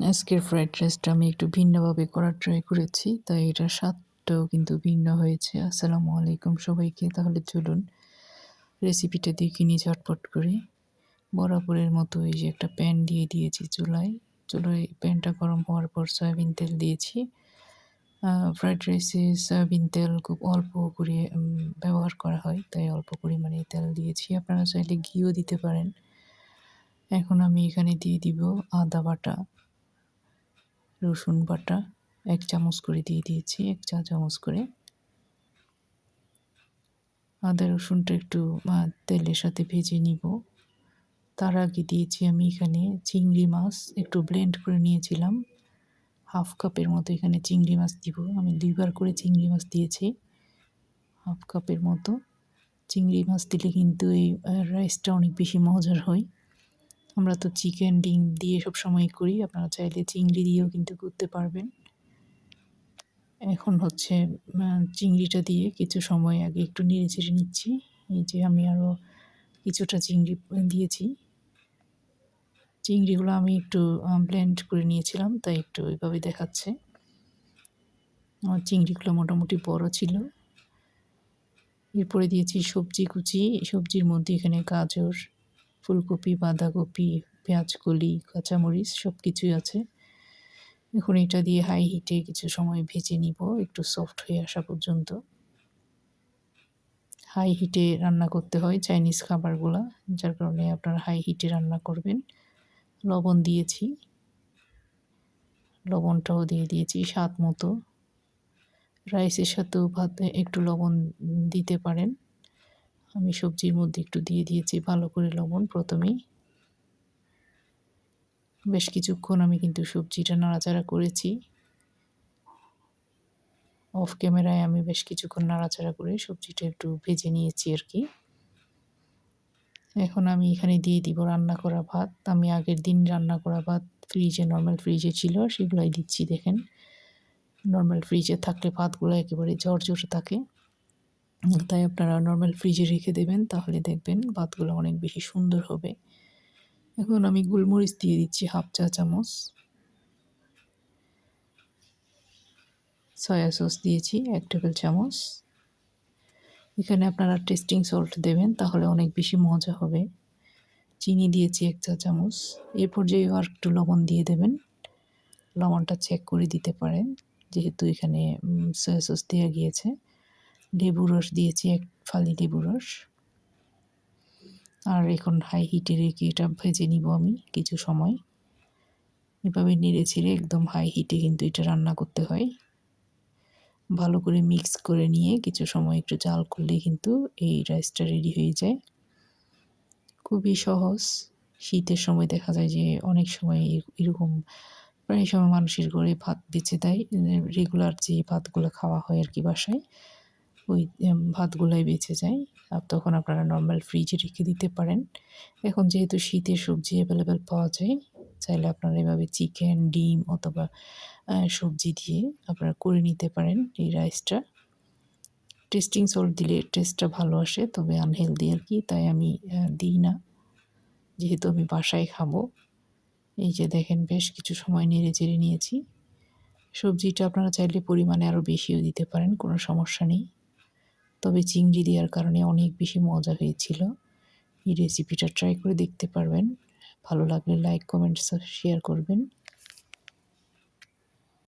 আজকের ফ্রাইড রাইসটা আমি একটু ভিন্নভাবে করার ট্রাই করেছি, তাই এটার স্বাদটাও কিন্তু ভিন্ন হয়েছে। আসসালামু আলাইকুম সবাইকে, তাহলে চলুন রেসিপিটা দেখে নিই ঝটপট করে। বরাবরের মতো এই যে একটা প্যান দিয়ে দিয়েছি চুলায়। চুলায় প্যানটা গরম হওয়ার পর সয়াবিন তেল দিয়েছি। ফ্রাইড রাইসে সয়াবিন তেল খুব অল্প করে ব্যবহার করা হয়, তাই অল্প পরিমাণে তেল দিয়েছি। আপনারা চাইলে ঘিও দিতে পারেন। এখন আমি এখানে দিয়ে দিব আদা বাটা। রসুন বাটা এক চামচ করে দিয়ে দিয়েছি, এক চা চামচ করে। আদা রসুনটা একটু তেলের সাথে ভেজে নিব। তার আগে দিয়েছি আমি এখানে চিংড়ি মাছ, একটু ব্লেন্ড করে নিয়েছিলাম। হাফ কাপের মতো এখানে চিংড়ি মাছ দিব। আমি দুইবার করে চিংড়ি মাছ দিয়েছি, হাফ কাপের মতো। চিংড়ি মাছ দিলে কিন্তু এই রাইসটা অনেক বেশি মজার হয়। আমরা তো চিকেন ডিম দিয়ে সব সময় করি। আপনারা চাইলে চিংড়ি দিয়েও কিন্তু করতে পারবেন। এখন হচ্ছে চিংড়িটা দিয়ে কিছু সময় আগে একটু নেড়ে চেড়ে নিচ্ছি। এই যে আমি আরও কিছুটা চিংড়ি দিয়েছি। চিংড়িগুলো আমি একটু ব্লেন্ড করে নিয়েছিলাম, তাই একটু ওইভাবে দেখাচ্ছে। আমার চিংড়িগুলো মোটামুটি বড় ছিল। এরপরে দিয়েছি সবজি কুচি। সবজির মধ্যে এখানে গাজর ফুলকপি, বাঁধাকপি পেঁয়াজ কলি কাঁচামরিচ সব কিছুই আছে। এখন এটা দিয়ে হাই হিটে কিছু সময় ভেজে নিব, একটু সফট হয়ে আসা পর্যন্ত। হাই হিটে রান্না করতে হয় চাইনিজ খাবারগুলো, যার কারণে আপনারা হাই হিটে রান্না করবেন। লবণ দিয়েছি। লবণটাও দিয়ে দিয়েছি স্বাদ মতো। রাইসের সাথেও ভাতে একটু লবণ দিতে পারেন। আমি সবজির মধ্যে একটু দিয়ে দিয়েছি, ভালো করে লবণ প্রথমেই। বেশ কিছুক্ষণ আমি কিন্তু সবজিটা নাড়াচাড়া করেছি। অফ ক্যামেরায় আমি বেশ কিছুক্ষণ নাড়াচাড়া করে সবজিটা একটু ভেজে নিয়েছি আর কি। এখন আমি এখানে দিয়ে দিব রান্না করা ভাত। আমি আগের দিন রান্না করা ভাত ফ্রিজে নর্মাল ফ্রিজে ছিল, সেগুলোই দিচ্ছি, দেখেন। নর্মাল ফ্রিজে থাকলে ভাতগুলো একেবারে ঝরঝর থাকে। তাই আপনারা নর্মাল ফ্রিজে রেখে দেবেন, তাহলে দেখবেন ভাতগুলো অনেক বেশি সুন্দর হবে। এখন আমি গোলমরিচ দিয়ে দিচ্ছি হাফ চা চামচ। সয়া সস দিয়েছি এক টেবিল চামচ। এখানে আপনারা টেস্টিং সল্ট দেবেন, তাহলে অনেক বেশি মজা হবে। চিনি দিয়েছি এক চা চামচ। এ পর্যায়ে আর একটু লবণ দিয়ে দেবেন, লবণটা চেক করে দিতে পারেন, যেহেতু এখানে সয়া সস দেওয়া গিয়েছে। লেবু রস দিয়েছি, এক ফালি লেবু রস। আর এখন হাই হিটে রেখে এটা ভেজে নিব আমি কিছু সময়। এভাবে নেড়ে ছেড়ে একদম হাই হিটে কিন্তু এটা রান্না করতে হয়। ভালো করে মিক্স করে নিয়ে কিছু সময় একটু জাল করলে কিন্তু এই রাইসটা রেডি হয়ে যায়। খুবই সহজ। শীতের সময় দেখা যায় যে অনেক সময় এরকম প্রায় সময় মানুষের ঘরে ভাত বেঁচে দেয়। রেগুলার যে ভাতগুলো খাওয়া হয় আর কি বাসায়। ওই ভাতগুলাই বেঁচে যায়। আর তখন আপনারা নর্মাল ফ্রিজে রেখে দিতে পারেন। এখন যেহেতু শীতের সবজি অ্যাভেলেবেল পাওয়া যায়, চাইলে আপনারা এভাবে চিকেন ডিম অথবা সবজি দিয়ে আপনারা করে নিতে পারেন এই রাইসটা টেস্টিং সল্ট দিলে টেস্টটা ভালো আসে, তবে আনহেলদি আর কি, তাই আমি দিই না। যেহেতু আমি বাসায় খাব, এই যে দেখেন বেশ কিছু সময় নেড়ে চেড়ে নিয়েছি। সবজিটা আপনারা চাইলে পরিমাণে আরও বেশিও দিতে পারেন, কোনো সমস্যা নেই। তবে চিংড়ি দেওয়ার কারণে অনেক বেশি মজা হয়েছিল। এই রেসিপিটা ট্রাই করে দেখতে পারবেন। ভালো লাগলে লাইক কমেন্টস শেয়ার করবেন।